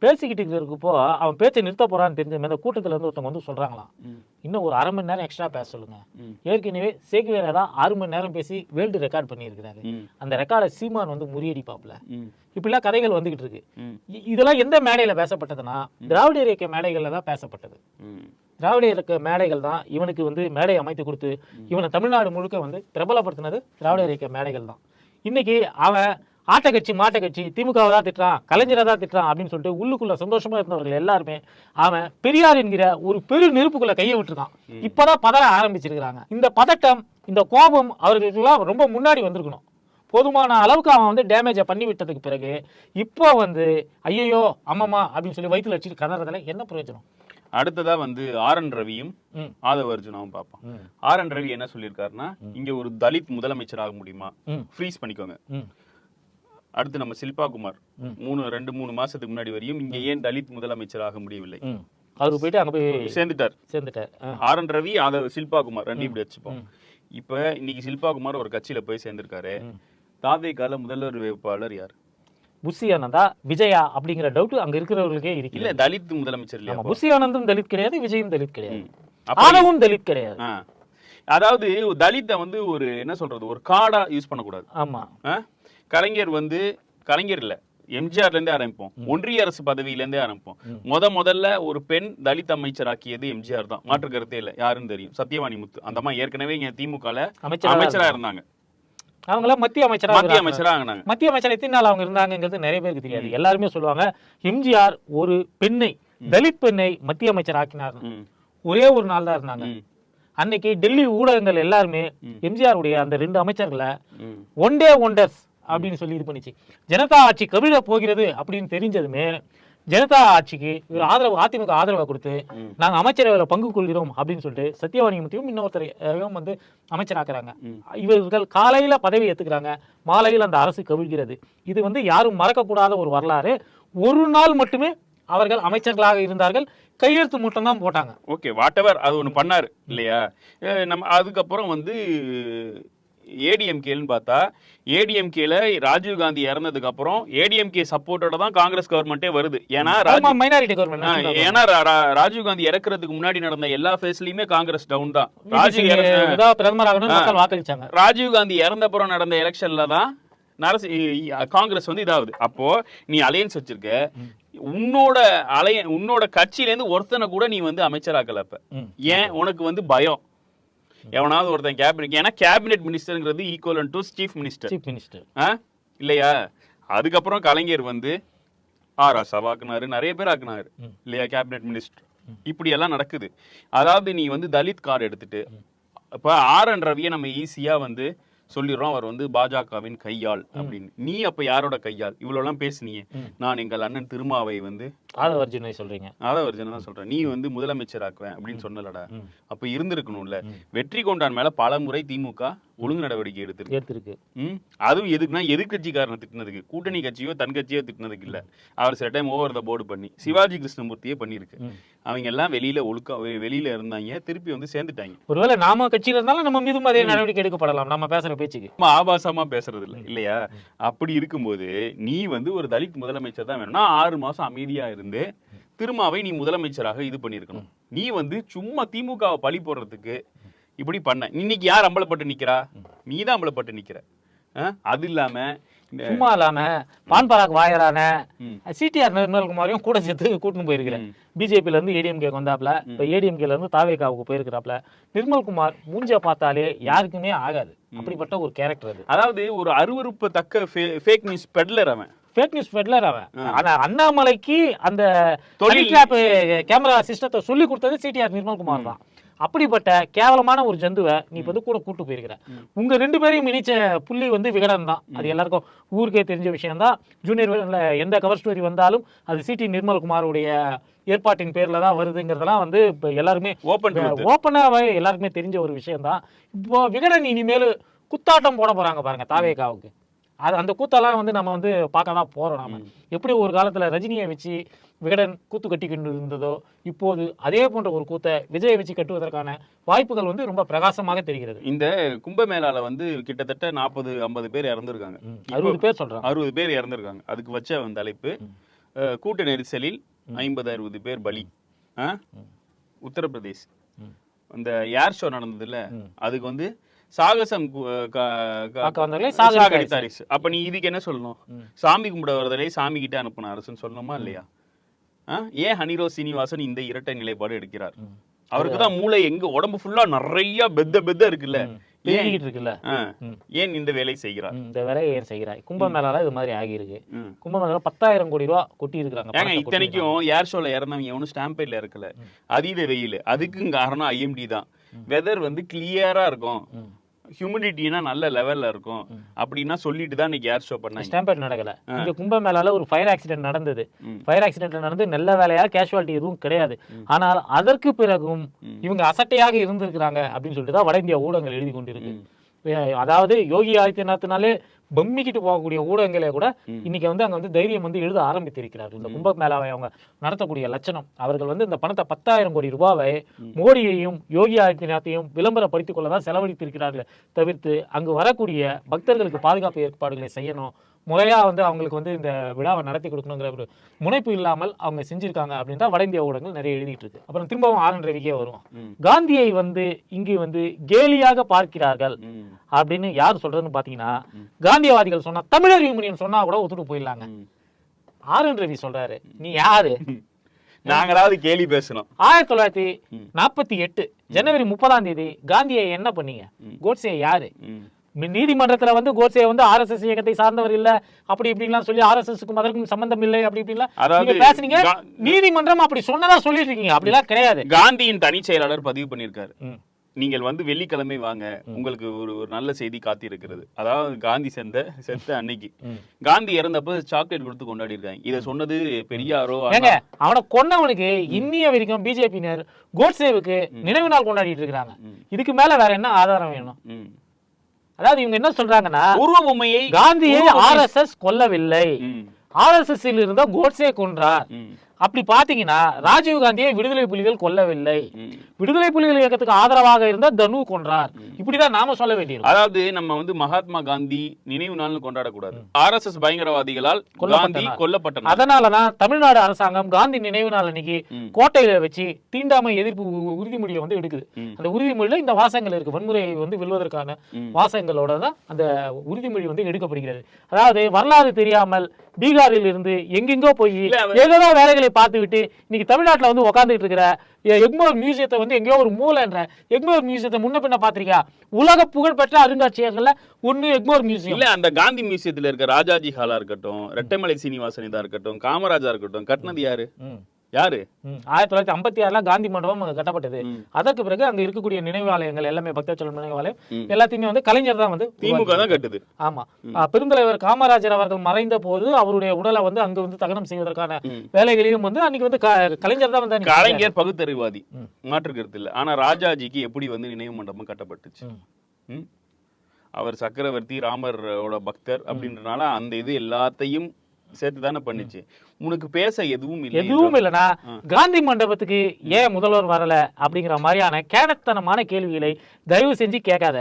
பேசிக்கிட்டு இருக்கிறப்போ அவன் பேச்சை நிறுத்த போறான்னு தெரிஞ்ச அந்த கூட்டத்துல இருந்து ஒருத்தவங்க வந்து சொல்றாங்களாம். இன்னும் ஒரு அரை மணி நேரம் எக்ஸ்ட்ரா பேச சொல்லுங்க. ஏற்கனவே சேக்குவேரா தான் ஆறு மணி நேரம் பேசி வேர்ல்டு ரெக்கார்ட் பண்ணியிருக்கிறாரு. அந்த ரெக்கார்டை சீமான் வந்து முறியடிப்பாப்ல. இப்படிலாம் கதைகள் வந்துகிட்டு இருக்கு. இதெல்லாம் எந்த மேடையில பேசப்பட்டதுன்னா திராவிட இயக்க மேடைகள்ல தான் பேசப்பட்டது. திராவிட இயக்க மேடைகள் தான் இவனுக்கு வந்து மேடை அமைத்து கொடுத்து இவனை தமிழ்நாடு முழுக்க வந்து பிரபலப்படுத்தினது திராவிட இயக்க மேடைகள் தான். இன்னைக்கு அவன் ஆட்ட கட்சி மாட்ட கட்சி திமுகவை தான் திட்டுறான் கலைஞரை தான் திட்டுறான் அப்படின்னு சொல்லிட்டு உள்ளுக்குள்ள சந்தோஷமா இருந்தவர்கள் எல்லாருமே அவன் பெரியார் என்கிற ஒரு பெரு நெருப்புக்குள்ள கையை விட்டுருக்கான். இப்பதான் பதற ஆரம்பிச்சிருக்கிறாங்க. இந்த பதட்டம் இந்த கோபம் அவர்களுக்கெல்லாம் ரொம்ப முன்னாடி வந்திருக்கணும். போதுமான அளவுக்கு அவன் வந்து டேமேஜை பண்ணி விட்டதுக்கு பிறகு இப்போ வந்து ஐயோ அம்மம்மா அப்படின்னு சொல்லி வயிற்றுல வச்சுட்டு கதறதுல என்ன பிரயோஜனம்? அடுத்ததா வந்து ஆர் என் ரவியும். ஆதவ அர்ஜுனாவும் பார்ப்போம். ஆர் என் ரவி என்ன சொல்லியிருக்காருன்னா இங்க ஒரு தலித் முதலமைச்சர் ஆக முடியுமா. ஃப்ரீஸ் பண்ணிக்கோங்க. அடுத்து நம்ம சில்பா குமார். மூணு ரெண்டு மூணு மாசத்துக்கு முன்னாடி வரையும் இங்க ஏன் தலித் முதலமைச்சர் ஆக முடியவில்லை? அவர் போயிட்டு அங்க போய் சேர்ந்துட்டார். சேர்ந்துட்டார். ஆர் என் ரவி அதை சில்பா குமார் ரெண்டு இப்படி வச்சுப்போம். இப்ப இன்னைக்கு சில்பா குமார் ஒரு கட்சியில போய் சேர்ந்திருக்காரு. தாவேகால முதல்வர் வேட்பாளர் யார்? புஷி ஆனந்தா விஜயா அப்படிங்கிற டவுட் அங்க இருக்கிறவர்களுக்கே இல்ல இருக்கு தலித் முதலமைச்சர் இல்லையா ஆமா புஷி ஆனந்தும் தலித் கிடையாது விஜயும் தலித் கிடையாது. ம். அப்ப ஆதவும் தலித் கிடையாது. அதாவது தலித்தை வந்து ஒரு என்ன சொல்றது ஒரு கார்டா யூஸ் பண்ணக்கூடாது. ஆமா? கலைஞர் வந்து கலைஞர் இல்ல எம்ஜிஆர்ல இருந்தே ஆரம்பிப்போம். ஒன்றிய அரசு பதவியில இருந்தே ஆரம்பிப்போம். முத முதல்ல ஒரு பெண் தலித் அமைச்சராக்கியது எம்ஜிஆர் தான். மாற்று கருத்தே இல்ல யாருன்னு தெரியும். சத்யவாணி முத்து. அந்த அம்மா ஏற்கனவே இங்க அமைச்சரா அமைச்சரா இருந்தாங்க. அவங்கள மத்திய அமைச்சரா மத்திய இருக்கிறாங்க. அமைச்சரா ஆகினாங்க மத்திய அமைச்சர் எத்தனை நாள் அவங்க இருந்தாங்கங்கிறது நிறைய பேருக்கு தெரியாது. எல்லாருமே சொல்லுவாங்க எம்ஜிஆர் ஒரு பெண்ணை தலித் பெண்ணை மத்திய அமைச்சர் ஆக்கினார். ஒரே ஒரு நாள் தான் இருந்தாங்க. அன்னைக்கு டெல்லி ஊடகங்கள் எல்லாருமே எம்ஜிஆர் உடைய அந்த ரெண்டு அமைச்சர்களை. ஒன் டே ஒண்டர்ஸ் அப்படின்னு சொல்லி இது பண்ணிச்சு. ஜனதா ஆட்சி கவிழ போகிறது அப்படின்னு தெரிஞ்சதுமே ஜனதா ஆட்சிக்கு இவர் ஆதரவு அதிமுக ஆதரவை கொடுத்து ம். நாங்க அமைச்சரவையில் பங்கு கொள்கிறோம் அப்படின்னு சொல்லிட்டு சத்யவாணி முத்தியும் இன்னொருத்தரையும் வந்து அமைச்சராக்குறாங்க. இவர்கள் காலையில பதவி ஏத்துக்கிறாங்க. மாலையில் அந்த அரசு கவிழ்கிறது. இது வந்து யாரும் மறக்கக்கூடாத ஒரு வரலாறு. ஒரு நாள் மட்டுமே அவர்கள் அமைச்சர்களாக இருந்தார்கள். கையெழுத்து மட்டும் தான் போட்டாங்க. ஓகே வாட் எவர் அது ஒண்ணு பண்ணாரு இல்லையா? நம்ம அதுக்கப்புறம் வந்து ஏடிஎம்கேன்னு பார்த்தா ஏடிஎம்கேல ராஜீவ் காந்தி இறந்ததுக்கு அப்புறம் ஏடிஎம்கே சப்போர்ட்டோட தான் காங்கிரஸ் கவர்மெண்ட்டே வருது. ஏன்னா மைனாரிட்டி கவர்மெண்ட் ஏன்னா இறக்குறதுக்கு முன்னாடி நடந்த எல்லா ஃபேஸ்லயுமே காங்கிரஸ் டவுன் தான். ராஜீவ் இறந்த- பிரதமர் ஆகணும்னு மக்கள் வாக்களிச்சாங்க. ராஜீவ் காந்தி இறந்தப்புறம் நடந்த எலெக்ஷன்ல தான் நரசி காங்கிரஸ் வந்து இதாகுது. அப்போ நீ அலையன்ஸ் வச்சிருக்க. உன்னோட அலைய உன்னோட கட்சியில இருந்து ஒருத்தனை கூட நீ வந்து அமைச்சராக்கல அப்ப. ஏன்? உனக்கு வந்து பயம். எவனாவது ஒருத்தன் கேபினெட் ஏன்னா cabinet மினிஸ்டர்ங்கிறது equal to chief minister chief minister ஆ? இல்லையா? அதுக்கப்புறம் கலைஞர் வந்து ஆர் ராசாவா ஆக்குனாரு நிறைய பேர் ஆக்குனாரு. இல்லையா கேபினெட் மினிஸ்டர் இப்படி எல்லாம் நடக்குது. அதாவது நீ வந்து தலித் கார்டு எடுத்துட்டு இப்ப ஆர் என் ரவியை நம்ம ஈஸியா வந்து சொல்லிடுறோம். அவர் வந்து பாஜகவின் கையாள் அப்படின்னு. நீ அப்ப யாரோட கையாள்? இவ்வளவு எல்லாம் பேசுனீங்க. நான் எங்கள் அண்ணன் திருமாவை வந்து ஆதவ அர்ஜுனை சொல்றீங்க. ஒரு தான் சொல்றேன் நீ வந்து முதலமைச்சர் ஆக்குவேன் அப்படின்னு சொன்னலடா. அப்ப இருந்திருக்கணும்ல. வெற்றி கொண்டான் மேல பல முறை திமுக ஒழுங்கு நடவடிக்கை எடுத்திருக்கு. எடுத்திருக்கு. அதுவும் எதுக்குன்னா எதிர்கட்சிக்காரனை திட்டினதுக்கு. கூட்டணி கட்சியோ தன் கட்சியோ திட்டினதுக்கு இல்ல. அவர் சில டைம் ஓவர் த போர்டு பண்ணி சிவாஜி கிருஷ்ணமூர்த்தியே பண்ணியிருக்கு. ம். அவங்க எல்லாம் வெளியில ஒழுக்கா வெளியில இருந்தாங்க திருப்பி வந்து சேர்ந்துட்டாங்க. ஒருவேளை நாம கட்சியில இருந்தாலும் நம்ம மீதும் அதே நடவடிக்கை எடுக்கப்படலாம். நம்ம பேசுற பேச்சுக்கு. சும்மா ஆபாசமா பேசுறது இல்ல. இல்லையா? அப்படி இருக்கும்போது நீ வந்து ஒரு தலித் முதலமைச்சர் தான் வேணும்னா ஆறு மாசம் அமைதியா இருந்து திருமாவை நீ முதலமைச்சராக இது பண்ணியிருக்கணும். நீ வந்து சும்மா திமுகவை பழி போடுறதுக்கு இப்படி பண்ண. இன்னைக்கு யார் அம்பலப்பட்டு நிக்கிறா? நீ தான் அம்பலப்பட்டு நிக்கிற. ஆ? அது இல்லாம இந்த சும்மா இல்லாம பான் பராக் வாயரான. சிடிஆர் நிர்மல்குமாரையும் கூட சேர்த்து கூட்டின்னு போயிருக்கிறேன் ம். பிஜேபில இருந்து ஏடிஎம்கே வந்தாப்ல இப்ப ஏடிஎம்கேல இருந்து தாவேகாவுக்கு போயிருக்கிறாப்ல நிர்மல்குமார் மூஞ்ச பார்த்தாலே யாருக்குமே ஆகாது. அப்படிப்பட்ட ஒரு கேரக்டர் அது. அதாவது ஒரு அருவருப்பு தக்க ஃபேக் நியூஸ் பெட்லர் அவன். ஃபேக் நியூஸ் பெட்லர் அவன். ஆனா அண்ணாமலைக்கு அந்த தொழில் கேமரா சிஸ்டத்தை சொல்லி கொடுத்தது சிடிஆர் நிர்மல்குமார் தான். அப்படிப்பட்ட கேவலமான ஒரு ஜந்துவை நீ இப்ப வந்து கூட கூட்டு போயிருக்கிற. உங்க ரெண்டு பேரையும் இணைச்ச புள்ளி வந்து விகடன் தான். அது எல்லாருக்கும் ஊருக்கே தெரிஞ்ச விஷயம் தான். ஜூனியர் எந்த கவர் ஸ்டோரி வந்தாலும் அது சிடி நிர்மல்குமாருடைய ஏற்பாட்டின் பேர்ல தான் வருதுங்கிறதெல்லாம் வந்து இப்ப எல்லாருமே ஓப்பன் ஓப்பனாகவே எல்லாருக்குமே தெரிஞ்ச ஒரு விஷயம் தான். இப்போ விகடன் இனிமேல் குத்தாட்டம் போட போறாங்க பாருங்க தாவேகாவுக்கு. அது அந்த கூத்தெல்லாம் வந்து நம்ம வந்து பார்க்க தான் போறோம் நாம. எப்படி ஒரு காலத்துல ரஜினியை வச்சு விகடன் கூத்து கட்டிக்கிட்டு இருந்ததோ இப்போது அதே போன்ற ஒரு கூத்தை விஜயை வச்சு கட்டுவதற்கான வாய்ப்புகள் வந்து ரொம்ப பிரகாசமாக தெரிகிறது. இந்த கும்பமேளால வந்து கிட்டத்தட்ட நாற்பது ஐம்பது பேர் இறந்துருக்காங்க. அறுபது பேர் சொல்றாங்க. அறுபது பேர் இறந்துருக்காங்க. அதுக்கு வச்ச அந்த தலைப்பு கூட்ட நெரிசலில் ஐம்பது அறுபது பேர் பலி? உத்தரப்பிரதேஷ். அந்த ஏர் ஷோ நடந்ததுல. அதுக்கு வந்து சாகசம் கு- க- க- பார்க்க வந்தவர்களே சாகடித்த சாகடித்த அரசு அப்ப நீ இதுக்கு என்ன சொல்லணும். சாமி கும்பிட வரதலே சாமி கிட்ட அனுப்பின அரசுன்னு சொல்லணுமா இல்லையா? ஏன் ஹனிரோ சீனிவாசன் இந்த இரட்டை நிலைப்பாடு எடுக்கிறார். அவருக்கு தான் மூளை எங்க உடம்பு ஃபுல்லா நிறைய பெத்த பெத்த இருக்குல்ல. ம். பெருகிட்டு இருக்குல்ல. ஏன்? இந்த வேலை செய்கிறார்? இந்த வேலையை ஏன் செய்கிறாய்? கும்பமேளால இது மாதிரி ஆகியிருக்கு. கும்பமேளால பத்தாயிரம் கோடி ரூபா கொட்டி இருக்கிறாங்க ஏங்க இத்தனைக்கும் ஏர் ஷோல இறந்தவங்க எவனும் ஸ்டாம்பேட்ல இருக்கல அதீத வெயில். அதுக்கும் காரணம் ஐஎம்டி தான். வெதர் வந்து கிளியரா இருக்கும். ஹியூமிடிட்டினா நல்ல லெவல்ல இருக்கும். அப்படின்னா சொல்லிட்டு தான் இன்னைக்கு ஏர் ஷோ பண்ணாங்க. ஸ்டாம்பேட் நடக்கல. இங்க கும்பமேளால ஒரு ஃபயர் ஆக்சிடென்ட் நடந்தது. ஃபயர் ஆக்சிடென்ட் நடந்து நல்ல வேலையா கேஷுவாலிட்டி எதுவும் கிடையாது. ஆனால் அதற்கு பிறகும். இவங்க அசட்டையாக இருந்திருக்கிறாங்க அப்படின்னு சொல்லிட்டு தான் வட இந்திய ஊடகங்கள் எழுதி கொண்டிருக்கு. அதாவது யோகி ஆதித்யநாத்னாலே பம்மிக்கிட்டு போகக்கூடிய ஊடகங்களே கூட. இன்னைக்கு வந்து அங்க வந்து தைரியம் வந்து எழுத ஆரம்பித்திருக்கிறார்கள். இந்த கும்பமேளாவை அவங்க நடத்தக்கூடிய லட்சணம். அவர்கள் வந்து இந்த பணத்தை பத்தாயிரம் கோடி ரூபாவை மோடியையும் யோகி ஆதித்யநாத்தையும் விளம்பரப்படுத்திக் கொள்ள தான் செலவழித்திருக்கிறார்கள் தவிர்த்து அங்கு வரக்கூடிய பக்தர்களுக்கு பாதுகாப்பு ஏற்பாடுகளை செய்யணும். முறையா வந்து அவங்களுக்கு வந்து இந்த விழாவை நடத்தி கொடுக்கணுங்கிற ஒரு முனைப்பு இல்லாமல் அவங்க செஞ்சிருக்காங்க அப்படின்னு தான் வட இந்திய ஊடகங்கள் நிறைய எழுதிட்டு இருக்கு அப்புறம் திரும்பவும் ஆனந்த் ரவிக்கே வருவோம். காந்தியை வந்து இங்கு வந்து கேலியாக பார்க்கிறார்கள். அப்படின்னு யார் சொல்றதுன்னு பாத்தீங்கன்னா காந்தியவாதிகள் சொன்னா தமிழர் யூனியன் சொன்னா கூட ஒத்துட்டு போயிடலாங்க. ம். ஆர் என் ரவி சொல்றாரு நீ யாரு? நாங்களாவது கேலி பேசணும். ஆயிரத்தி தொள்ளாயிரத்தி நாற்பத்தி எட்டு ஜனவரி முப்பதாம் தேதி காந்தியை என்ன பண்ணீங்க? கோட்சே யாரு? நீதிமன்றத்துல வந்து கோட்சே வந்து ஆர்எஸ்எஸ் இயக்கத்தை சார்ந்தவர் இல்ல. அப்படி இப்படிலாம் சொல்லி ஆர்எஸ்எஸ்க்கும் அதற்கும் சம்பந்தம் இல்லை அப்படி இப்படிலாம் பேசுனீங்க நீதிமன்றம் அப்படி சொன்னதா சொல்லிட்டு இருக்கீங்க அப்படிலாம் கிடையாது. காந்தியின் தனி செயலாளர் பதிவு பண்ணியிருக்காரு. நீங்கள் வந்து வெள்ளிக்கிழமை வாங்க. உங்களுக்கு ஒரு ஒரு நல்ல செய்தி காத்திருக்கிறது. அதாவது காந்தி சென்ற செத்த அன்னைக்கு. காந்தி இறந்தப்ப சாக்லேட் கொடுத்து கொண்டாடி இருக்காங்க இதை சொன்னது பெரியாரோ அவனை கொன்னவனுக்கு இன்னிய வரைக்கும் பிஜேபியினர் கோட்சேவுக்கு நினைவு நாள் கொண்டாடிட்டு இருக்காங்க ம். இதுக்கு மேல வேற என்ன ஆதாரம் வேணும். அதாவது இவங்க என்ன சொல்றாங்கன்னா உருவ பொம்மையை காந்தியை ஆர்எஸ்எஸ் கொல்லவில்லை. ஆர்எஸ்எஸ் இருந்த கோட்சே கொன்றார். அப்படி பாத்தீங்கன்னா ராஜீவ் காந்தியை விடுதலை புலிகள் கொல்லவில்லை. விடுதலை புலிகள் இயக்கத்துக்கு ஆதரவாக இருந்த தனு கொன்றார் இப்படிதான் நாம சொல்ல வேண்டியிருக்கும் அதாவது நம்ம வந்து மகாத்மா காந்தி நினைவு நாள்னு கொண்டாடக்கூடாது ஆர்எஸ்எஸ் பயங்கரவாதிகளால் கொல்லப்பட்ட காந்தி நாள். கொல்லப்பட்ட நாள். அதனாலதான் தமிழ்நாடு அரசாங்கம் காந்தி நினைவு நாள் அன்னைக்கு. கோட்டையில வச்சு தீண்டாமை எதிர்ப்பு உறுதிமொழியை வந்து எடுக்குது. அந்த உறுதிமொழியில இந்த வாசகங்கள் இருக்கு வன்முறையை வந்து வெல்வதற்கான. வாசகங்களோட தான் அந்த உறுதிமொழி வந்து எடுக்கப்படுகிறது அதாவது வரலாறு தெரியாமல் பீகாரில் இருந்து எங்கெங்கோ போய் ஏதோ வேலைகளை பார்த்து விட்டு இன்னைக்கு தமிழ்நாட்டுல வந்து உட்காந்துட்டு இருக்கிற எக்மோர் மியூசியத்தை வந்து எங்கேயோ ஒரு மூலைன்ற எக்மோர் மியூசியத்தை முன்ன பின்ன பாத்திருக்கியா உலக புகழ்பெற்ற அருங்காட்சியகங்கள்ல ஒண்ணு எக்மோர் மியூசியம். இல்ல அந்த காந்தி மியூசியத்துல இருக்க ராஜாஜி ஹாலா இருக்கட்டும் ரெட்டைமலை சீனிவாசன் இதா இருக்கட்டும் காமராஜா இருக்கட்டும் கட்டினது யாரு. யாரு. ஆயிரத்தி தொள்ளாயிரத்தி ஐம்பத்தி ஆறுல காந்தி மண்டபம் அங்க கட்டப்பட்டது. அதற்கு பிறகு அங்க இருக்கக்கூடிய நினைவாலயங்கள் எல்லாமே பக்தச்சலம் நினைவாலயம். எல்லாத்தையுமே வந்து கலைஞர் தான் வந்து திமுக தான் கட்டுது ஆமா பெருந்தலைவர் காமராஜர் அவர்கள் மறைந்த போது அவருடைய உடலை வந்து அங்க வந்து தகனம் செய்வதற்கான. வேலைகளையும் வந்து அன்னைக்கு வந்து கலைஞர் தான் வந்து கலைஞர் பகுத்தறிவாதி. மாற்று கருத்து இல்ல ஆனா ராஜாஜிக்கு எப்படி வந்து நினைவு மண்டபம் கட்டப்பட்டுச்சு? அவர் சக்கரவர்த்தி ராமரோட பக்தர் அப்படின்றனால அந்த இது எல்லாத்தையும் சேர்த்து தானே பண்ணுச்சு. உனக்கு பேச எதுவும் இல்லை எதுவும் இல்லைனா காந்தி மண்டபத்துக்கு ஏன் முதல்வர் வரல அப்படிங்கிற மாதிரியான கேடத்தனமான கேள்விகளை தயவு செஞ்சு கேட்காத.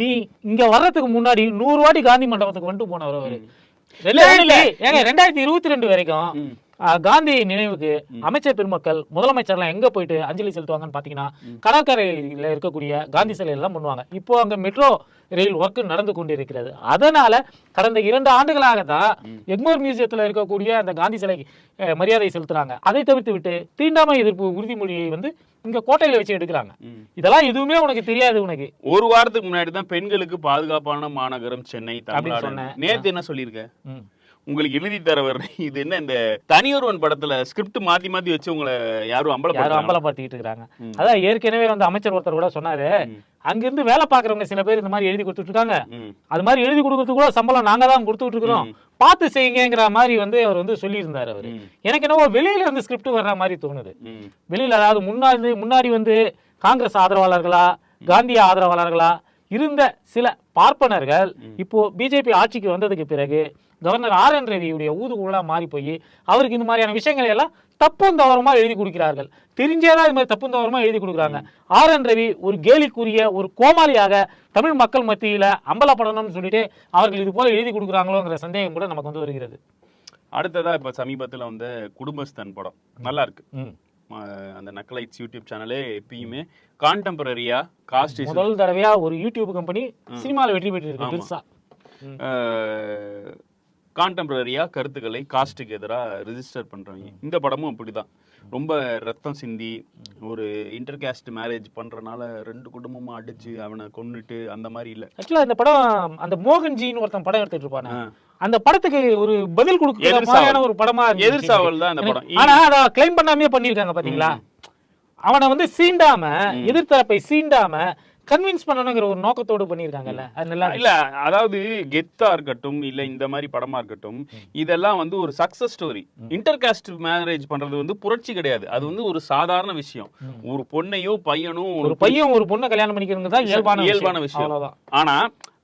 நீ இங்க வர்றதுக்கு முன்னாடி நூறு வாட்டி காந்தி மண்டபத்துக்கு வந்துட்டு போனவர் அவரு. ரெண்டாயிரத்தி இருபத்தி ரெண்டு வரைக்கும் காந்தி நினைவுக்கு அமைச்சர் பெருமக்கள் முதலமைச்சர்லாம் எங்க போயிட்டு அஞ்சலி செலுத்துவாங்கன்னு பாத்தீங்கன்னா கடற்கரையில இருக்கக்கூடிய காந்தி சிலையில தான் பண்ணுவாங்க. இப்போ அங்க மெட்ரோ ரயில் ஒர்க் நடந்து கொண்டிருக்கிறது. அதனால கடந்த இரண்டு ஆண்டுகளாக தான் எக்மோர் மியூசியத்துல இருக்கக்கூடிய அந்த காந்தி அஹ், மரியாதை செலுத்துறாங்க. அதை தவிர்த்து விட்டு தீண்டாமை எதிர்ப்பு உறுதிமொழியை வந்து இங்க கோட்டையில வச்சு எடுக்கிறாங்க. இதெல்லாம் எதுவுமே உனக்கு தெரியாது உனக்கு. ஒரு வாரத்துக்கு முன்னாடி தான் பெண்களுக்கு பாதுகாப்பான மாநகரம் சென்னை. நேத்து என்ன சொல்லியிருக்க. உங்களுக்கு எழுதி தரவர் இது என்ன இந்த தனியொருவன் படத்துல ஸ்கிரிப்ட் மாத்தி மாத்தி வச்சு உங்களை யாரும் யாரும் அம்பலப்படுறாங்க அம்பலப்படுத்திட்டு இருக்காங்க. அதான் ஏற்கனவே வந்து அமைச்சர் ஒருத்தர் கூட சொன்னாரு. அங்கிருந்து வேலை பாக்குறவங்க சில பேர் இந்த மாதிரி எழுதி கொடுத்துட்டு இருக்காங்க. அது மாதிரி எழுதி கொடுக்கறதுக்கு கூட சம்பளம் நாங்க தான் கொடுத்துட்டு இருக்கிறோம். பார்த்து செய்யுங்கிற மாதிரி வந்து அவர் வந்து சொல்லியிருந்தாரு அவரு. எனக்கு என்னவோ வெளியில இருந்து ஸ்கிரிப்ட் வர்ற மாதிரி தோணுது. வெளியில அதாவது முன்னாடி முன்னாடி வந்து காங்கிரஸ் ஆதரவாளர்களா காந்திய ஆதரவாளர்களா இருந்த சில பார்ப்பனர்கள் இப்போ பிஜேபி ஆட்சிக்கு வந்ததுக்கு பிறகு கவர்னர் ஆர் என் ரவியுடைய ஊதுகுழலா மாறி போய் அவருக்கு இந்த மாதிரியான விஷயங்களை எல்லாம் தப்பும் தவறுமா எழுதி கொடுக்கிறார்கள். தெரிஞ்சேதான் இது மாதிரி தப்பும் தவறுமா எழுதி கொடுக்குறாங்க. ஆர் என் ரவி ஒரு கேலிக்குரிய ஒரு கோமாளியாக தமிழ் மக்கள் மத்தியில அம்பலப்படணும்னு சொல்லிட்டு அவர்கள் இது போல எழுதி கொடுக்குறாங்களோங்கிற சந்தேகம் கூட நமக்கு வந்து வருகிறது. அடுத்ததா இப்ப சமீபத்துல வந்து குடும்பஸ்தன் படம். நல்லா இருக்கு. அந்த நக்கலைட்ஸ் யூடியூப் சேனலே எப்பயுமே கான்டெம்பரரியா காஸ்ட் முதல் தடவையா ஒரு யூடியூப் கம்பெனி சினிமாவில் வெற்றி பெற்றிருக்கு பெருசா. கான்டெம்பரரியா கருத்துக்களை காஸ்ட்டுக்கு எதிராக ரிஜிஸ்டர் பண்றவங்க. இந்த படமும் அப்படிதான். ரொம்ப ரத்தம் சிந்தி ஒரு இன்டர் காஸ்ட் மேரேஜ் பண்றனால ரெண்டு குடும்பமும் அடிச்சு அவனை கொன்னுட்டு அந்த மாதிரி இல்ல. ஆக்சுவலா இந்த படம் அந்த மோகன்ஜின்னு ஒருத்தன் படம் எடுத்துட்டு இருப்பானே. அந்த படத்துக்கு ஒரு பதில் கொடுக்கிற மாதிரியான. ஒரு படமா இருந்துச்சு. எதிர் சாவல் தான் அந்த படம். ஆனா அத கிளைம் பண்ணாமே பண்ணிருக்காங்க பாத்தீங்களா? அவனை வந்து சீண்டாம எதிர்த்தரப்பை சீண்டாம கன்வின்ஸ் பண்ணணுங்கிற ஒரு நோக்கத்தோடு பண்ணிருக்காங்கல்ல அது நல்லா இல்ல அதாவது கெத்தா இருக்கட்டும் இல்ல இந்த மாதிரி படமா இருக்கட்டும் இதெல்லாம் வந்து ஒரு success story inter caste marriage பண்றது வந்து புரட்சி கிடையாது. அது வந்து ஒரு சாதாரண விஷயம். ஒரு பொண்ணையோ பையனோ ஒரு பையன் ஒரு பொண்ணை கல்யாணம் பண்ணிக்கிறது தான் இயல்பான இயல்பான விஷயம். ஆனா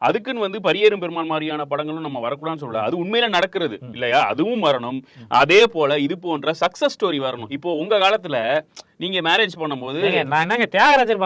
அதுக்குன்னு வந்து பரியேறும் பெருமாள் மாதிரியான படங்களும் நம்ம வரக்கூடாதுன்னு சொல்லல. அது உண்மையில நடக்கிறது. இல்லையா? அதுவும் வரணும். அதே போல இது போன்ற சக்சஸ் ஸ்டோரி வரணும். இப்போ உங்க காலத்துல நீங்க மேரேஜ் பண்ணும்போது நான் என்னங்க தியாகராஜர்.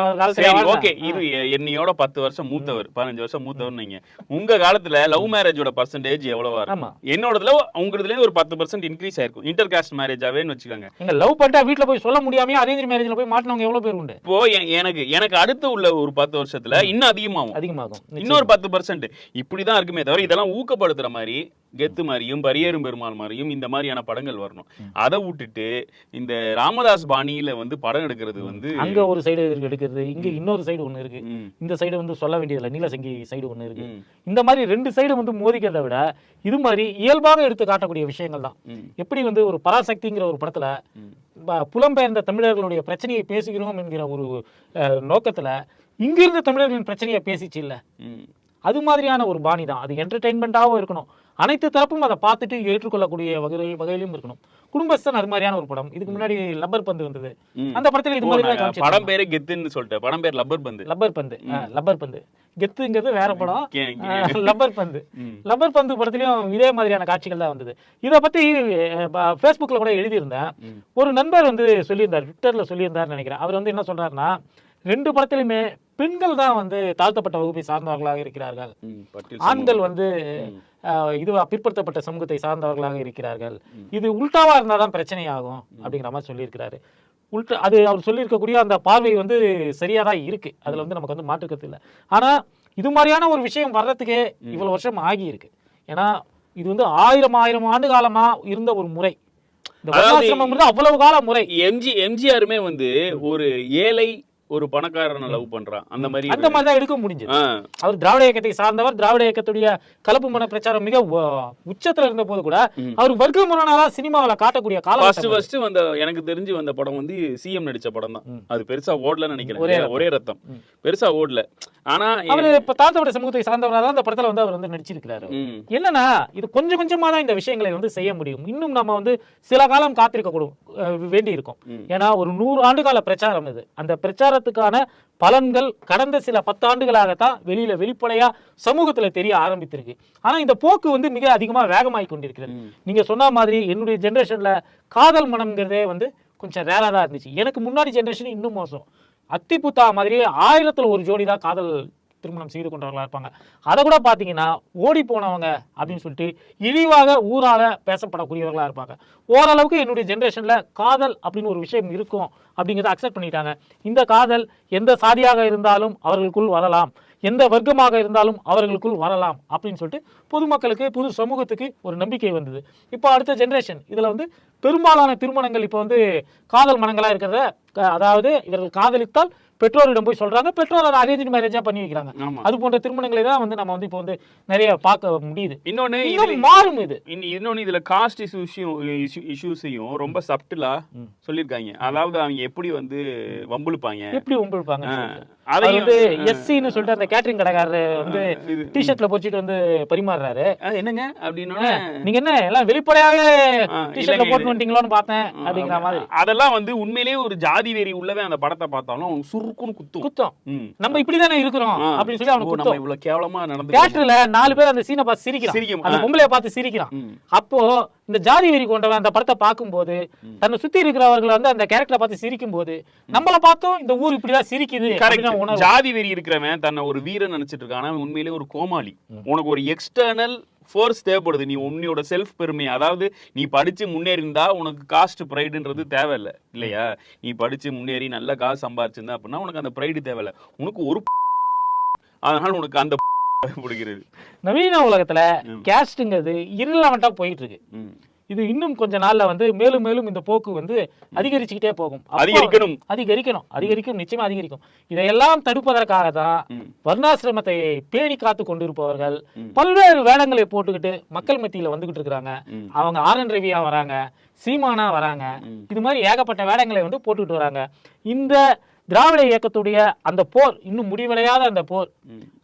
ஓகே இது என்னையோட பத்து வருஷம் மூத்தவர். பதினஞ்சு வருஷம் மூத்தவர் நீங்க உங்க காலத்துல லவ் மேரேஜோட பர்சன்டேஜ் எவ்வளவா இருக்கும்? என்னோடதுல உங்களதுல ஒரு பத்து பர்சன்ட் இன்க்ரீஸ் ஆயிருக்கும். இன்டர் காஸ்ட் மேரேஜாவேன்னு வச்சுக்கோங்க. எங்க லவ் பண்ணிட்டா வீட்ல போய் சொல்ல முடியாம அரேஞ்ச் மேரேஜ்ல போய் மாட்டினவங்க எவ்வளவு பேர் உண்டு? இப்போ எனக்கு எனக்கு அடுத்து உள்ள ஒரு பத்து வருஷத்துல இன்னும் அதிகமாகும். அதிகமாகும். இன்னொரு பத்து பர்சன்ட் இப்படிதான் இருக்குமே தவிர இதெல்லாம் ஊக்கப்படுத்துற மாதிரி கெத்து மாதிரியும் பரியேறும் பெருமாள் மாதிரியும் இந்த மாதிரியான படங்கள் வரணும். அதை விட்டுட்டு இந்த ராமதாஸ் பாணியில வந்து படம் எடுக்கிறது வந்து அங்க ஒரு சைடு எடுக்கிறது? இங்க இன்னொரு சைடு ஒண்ணு இருக்கு. இந்த சைடு வந்து சொல்ல வேண்டியதில்லை. நீலசங்கி சைடு ஒண்ணு இருக்கு. இந்த மாதிரி ரெண்டு சைடு வந்து மோதிக்கிறதை விட இது மாதிரி இயல்பாக எடுத்து காட்டக்கூடிய விஷயங்கள் தான். எப்படி வந்து ஒரு பராசக்திங்கிற ஒரு படத்துல புலம்பெயர்ந்த தமிழர்களுடைய பிரச்சனையை பேசுகிறோம் என்கிற ஒரு நோக்கத்துல இங்கிருந்த தமிழர்களின் பிரச்சனையை பேசிச்சு இல்ல. அது மாதிரியான ஒரு பாணி தான். அது என்டர்டெயின்மெண்ட்டாகவும் இருக்கணும். அனைத்து தரப்பும் அதை பார்த்துட்டு ஏற்றுக்கொள்ளக்கூடிய வகை வகையிலும் இருக்கணும். குடும்பஸ்தன் அது மாதிரியான ஒரு படம். இதுக்கு முன்னாடி லப்பர் பந்து வந்தது. அந்த படத்துல இது மாதிரி. படம் பேரே கெத்துன்னு சொல்லிட்டேன். படம் பேர் லப்பர் பந்து. லப்பர் பந்து. லப்பர் பந்து. கெத்துங்கிறது வேற படம். லப்பர் பந்து. லப்பர் பந்து படத்துலயும் இதே மாதிரியான காட்சிகள் தான் வந்தது. இதை பத்தி ஃபேஸ்புக்கில் கூட எழுதியிருந்தேன். ஒரு நண்பர் வந்து சொல்லியிருந்தார் ட்விட்டர்ல சொல்லியிருந்தாருன்னு நினைக்கிறேன். அவர் வந்து என்ன சொல்றாருன்னா ரெண்டு படத்திலுமே பெண்கள் தான் வந்து தாழ்த்தப்பட்ட வகுப்பை சார்ந்தவர்களாக இருக்கிறார்கள். ஆண்கள் வந்து இதுவா பிற்படுத்தப்பட்ட சமூகத்தை சார்ந்தவர்களாக இருக்கிறார்கள். இது உல்டாவா இருந்தால் தான் பிரச்சனையாகும் அப்படிங்கிற மாதிரி சொல்லியிருக்கிறாரு. உல்டா அது அவர் சொல்லியிருக்கக்கூடிய அந்த பார்வை வந்து சரியா தான் இருக்கு. அதுல வந்து நமக்கு வந்து மாற்றுக்கிறது இல்லை. ஆனா இது மாதிரியான ஒரு விஷயம் வர்றதுக்கே இவ்வளவு வருஷம் ஆகி இருக்கு ஏன்னா இது வந்து ஆயிரம் ஆயிரம் ஆண்டு காலமா இருந்த ஒரு முறை. அவ்வளவு கால முறை. எம்ஜி எம்ஜிஆருமே வந்து ஒரு ஏழை ஒரு பணக்காரனை லவ் பண்றான். அந்த மாதிரி அந்த மாதிரி தான் எடுக்க முடிஞ்சது. அவர் திராவிட இயக்கத்தை சார்ந்தவர் திராவிட இயக்கத்துடைய கலப்பு மன பிரச்சாரம் மிக உச்சத்துல இருந்த போது கூட. அவர் வர்க்க முரணாதான் சினிமாவில காட்டக்கூடிய ஃபர்ஸ்ட் காலம் ஃபர்ஸ்ட் வந்த எனக்கு தெரிஞ்சு வந்த படம் வந்து சிஎம் நடிச்ச படம் தான். அது பெருசா ஓடலன்னு நினைக்கிறேன். ஒரே ரத்தம். பெருசா ஓடல. ஆனா அவர் இப்ப தாழ்த்தப்பட்ட சமூகத்தை சார்ந்தவரா தான் இந்த படத்துல வந்து அவர் வந்து நடிச்சிருக்கிறாரு. என்னன்னா இது கொஞ்சம் கொஞ்சமா தான் இந்த விஷயங்களை வந்து செய்ய முடியும். இன்னும் நம்ம வந்து சில காலம் காத்திருக்க கூடும் வேண்டி இருக்கும். ஏன்னா ஒரு நூறு ஆண்டு கால பிரச்சாரம் இது. அந்த பிரச்சாரத்துக்கான பலன்கள் கடந்த சில பத்தாண்டுகளாகத்தான் வெளியில வெளிப்படையா சமூகத்துல தெரிய ஆரம்பித்திருக்கு. ஆனா இந்த போக்கு வந்து மிக அதிகமா வேகமாய் கொண்டிருக்கிறது. ம். நீங்க சொன்ன மாதிரி என்னுடைய ஜெனரேஷன்ல காதல் மனம்ங்கிறதே வந்து கொஞ்சம் ரேரா தான் இருந்துச்சு. எனக்கு முன்னாடி ஜெனரேஷன் இன்னும் மோசம். அத்திப்புத்தா மாதிரி ஆயிரத்துல ஒரு ஜோடி தான் காதல் திருமணம் செய்து கொண்டவர்களா இருப்பாங்க. அதை கூட பார்த்தீங்கன்னா ஓடி போனவங்க அப்படின்னு சொல்லிட்டு இழிவாக ஊரால் பேசப்படக்கூடியவர்களாக இருப்பாங்க. ஓரளவுக்கு என்னுடைய ஜென்ரேஷனில் காதல் அப்படின்னு ஒரு விஷயம் இருக்கும் அப்படிங்கிறத அக்செப்ட் பண்ணிட்டாங்க. இந்த காதல் எந்த சாதியாக இருந்தாலும் அவர்களுக்குள் வரலாம். எந்த வர்க்கமாக இருந்தாலும் அவர்களுக்குள் வரலாம் அப்படின்னு சொல்லிட்டு பொதுமக்களுக்கு புது சமூகத்துக்கு ஒரு நம்பிக்கை வந்தது. இப்போ அடுத்த ஜென்ரேஷன் இதில் வந்து பெரும்பாலான திருமணங்கள் இப்போ வந்து காதல் மனங்களாக இருக்கிறத க- அதாவது இவர்கள் காதலித்தால் பெற்றோரிடம் போய் சொல்றாங்க. பெற்றோர் அதை அரேஞ்ச் மேரேஜா பண்ணி வைக்கிறாங்க. அது போன்ற திருமணங்களை தான் வந்து நம்ம வந்து இப்போ வந்து நிறைய பார்க்க முடியுது. இன்னொன்னு மாறும் இது. இன்- இன்னொன்னு இதுல காஸ்ட் இஷ்யூஸையும் இஷ்யூஸையும் ரொம்ப சப்டிலா. சொல்லியிருக்காங்க. அதாவது அவங்க எப்படி வந்து வம்புழுப்பாங்க? எப்படி உம்பிழுப்பாங்க அது வந்து எஸ்சின்னு சொல்லிட்டு அந்த கேட்டரிங் கடைக்காரர் வந்து டிஷர்ட்ல பொறிச்சிட்டு வந்து பரிமாறுறாரு. என்னங்க? அப்படின்னா நீங்க என்ன எல்லாம் வெளிப்படையாவே டிஷர்ட்ல போட்டு வந்துட்டீங்களோன்னு பார்த்தேன் அப்படிங்கிற மாதிரி. அதெல்லாம் வந்து உண்மையிலேயே ஒரு ஜாதி வெறி உள்ளவன் அந்த படத்தை பார்த்தாலும் சுருக்குன்னு குத்தும். குத்தம். நம்ம இப்படிதானே இருக்கிறோம் ஆ. அப்படின்னு சொல்லி அவனுக்கு நம்ம இவ்வளவு கேவலமா நடந்து தியேட்டர்ல நாலு பேர் அந்த சீனை பார்த்து சிரிக்கிறான். அந்த. பொம்பளைய பார்த்து சிரிக்கிறான். அப்போ இந்த ஜாதி வெறி கொண்டவன் அந்த படத்தை பார்க்கும்போது தன்னை சுத்தி இருக்கிறவர்கள் வந்து அந்த கேரக்டரை பார்த்து சிரிக்கும் போது நம்மள பார்த்தோம் இந்த ஊர் இப்படிதான் சிரிக்குது ஜாதி வெறி இருக்கிறவன் தன்னை ஒரு வீரன் நினைச்சிட்டு இருக்கான். உண்மையிலேயே ஒரு கோமாளி. உனக்கு ஒரு எக்ஸ்டர்னல் ஃபோர்ஸ் தேவைப்படுது. நீ உன்னையோட செல்ஃப் பெருமை அதாவது நீ படிச்சு முன்னேறிந்தா உனக்கு காஸ்ட் ப்ரைடுன்றது தேவையில்ல இல்லையா? நீ படிச்சு முன்னேறி நல்ல காசு சம்பாரிச்சிருந்தா அப்படின்னா உனக்கு அந்த ப்ரைடு தேவையில்ல. உனக்கு ஒரு அதனால உனக்கு அந்த பிடிக்கிறது நவீன உலகத்துல. கேஸ்ட்ங்கிறது irrelevant-ஆ போயிட்டு இருக்கு. இது இன்னும் கொஞ்ச நாள்ல வந்து மேலும் மேலும் இந்த போக்கு வந்து அதிகரிச்சுக்கிட்டே போகும் அதிகரிக்கணும் அதிகரிக்கணும் அதிகரிக்கும் நிச்சயமா அதிகரிக்கும் இதையெல்லாம் தடுப்பதற்காக தான். வர்ணாசிரமத்தை பேணி காத்து கொண்டிருப்பவர்கள். பல்வேறு வேடங்களை போட்டுக்கிட்டு மக்கள் மத்தியில வந்துகிட்டு இருக்கிறாங்க. அவங்க ஆர் என் ரவியா வராங்க சீமானா வராங்க. இது மாதிரி ஏகப்பட்ட வேடங்களை வந்து போட்டுக்கிட்டு வராங்க இந்த திராவிட இயக்கத்துடைய அந்த போர் இன்னும் முடிவடையாத அந்த போர்.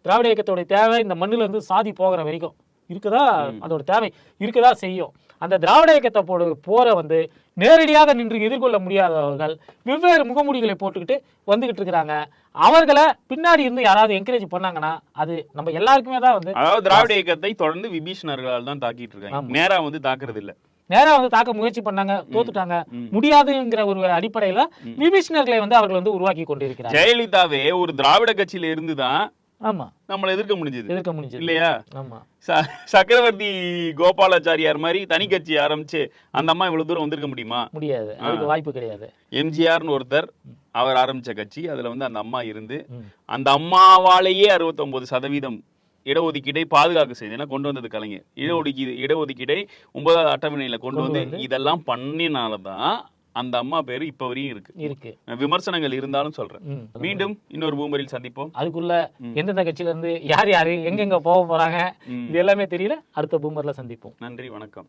திராவிட இயக்கத்துடைய தேவை இந்த மண்ணுல இருந்து சாதி போகிற வரைக்கும் இருக்குதா? அதோட தேவை இருக்குதா? செய்யும். அந்த திராவிட இயக்கத்தை போடு போரை வந்து நேரடியாக நின்று எதிர்கொள்ள முடியாதவர்கள் வெவ்வேறு முகமூடிகளை போட்டுக்கிட்டு வந்துகிட்டு இருக்கிறாங்க. அவர்களை பின்னாடி இருந்து யாராவது என்கரேஜ் பண்ணாங்கன்னா அது நம்ம எல்லாருக்குமே தான் வந்து அதாவது திராவிட இயக்கத்தை தொடர்ந்து விபீஷணர்களால் தான் தாக்கிட்டு இருக்காங்க. நேரா வந்து தாக்குறது இல்ல. நேரா வந்து தாக்க முயற்சி பண்ணாங்க தோத்துட்டாங்க. முடியாதுங்கிற ஒரு அடிப்படையில விபீஷணர்களை வந்து அவர்கள் வந்து உருவாக்கி கொண்டிருக்கிறாங்க ஜெயலலிதாவே ஒரு திராவிட கட்சியில இருந்துதான் ஆமா. நம்மளை எதிர்க்க முடிஞ்சது. எதிர்க்க முடிஞ்சது. இல்லையா? ஆமா. சக்கரவர்த்தி கோபாலாச்சாரியார் மாதிரி தனி கட்சி ஆரம்பிச்சு அந்த அம்மா இவ்வளவு தூரம் வந்திருக்க முடியுமா? முடியாது. அதுக்கு வாய்ப்பு கிடையாது. எம்ஜிஆர்னு ஒருத்தர் அவர் ஆரம்பிச்ச கட்சி அதுல வந்து அந்த அம்மா இருந்து. அந்த அம்மாவாலேயே 69% சதவீதம் இடஒதுக்கீடை பாதுகாக்க செய்து ஏன்னா கொண்டு வந்தது கலைஞர். இடஒதுக்கீடு இடஒதுக்கீடை ஒன்பதாவது அட்டவணையில கொண்டு வந்து இதெல்லாம் பண்ணினாலதான் அந்த அம்மா பேரு இப்ப வரையும் இருக்கு. இருக்கு. விமர்சனங்கள் இருந்தாலும் சொல்றேன். மீண்டும் இன்னொரு பூமரில் சந்திப்போம். அதுக்குள்ள எந்தெந்த கட்சியில இருந்து யார் யாரு எங்கெங்க போக போறாங்க இது எல்லாமே தெரியல. அடுத்த பூமர்ல சந்திப்போம். நன்றி வணக்கம்.